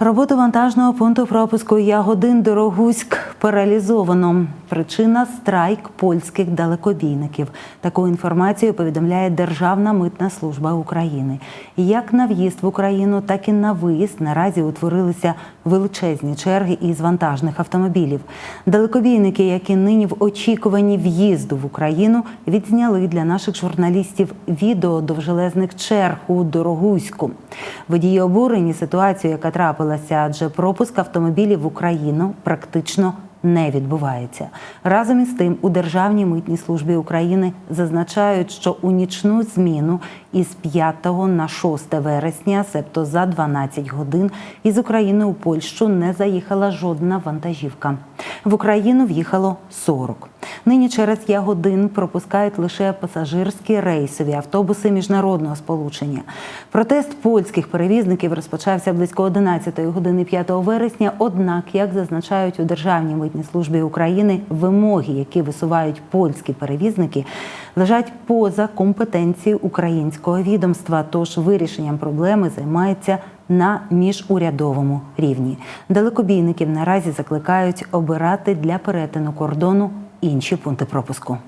Роботу вантажного пункту пропуску Ягодин Дорогуськ паралізовано. Причина страйк польських далекобійників. Таку інформацію повідомляє Державна митна служба України. Як на в'їзд в Україну, так і на виїзд наразі утворилися величезні черги із вантажних автомобілів. Далекобійники, які нині в очікуванні в'їзду в Україну, відзняли для наших журналістів відео довжелезних черг у Дорогуську. Водії обурені ситуацією, яка трапилася, адже пропуск автомобілів в Україну практично не відбувається. Разом із тим, у Державній митній службі України зазначають, що у нічну зміну із 5 на 6 вересня, себто за 12 годин, із України у Польщу не заїхала жодна вантажівка. В Україну в'їхало 40. Нині через Ягодин пропускають лише пасажирські рейсові автобуси міжнародного сполучення. Протест польських перевізників розпочався близько 11 години 5 вересня. Однак, як зазначають у Державній митній службі України, вимоги, які висувають польські перевізники, лежать поза компетенцією українського відомства. Тож вирішенням проблеми займається на міжурядовому рівні. Далекобійників наразі закликають обирати для перетину кордону інші пункти пропуску.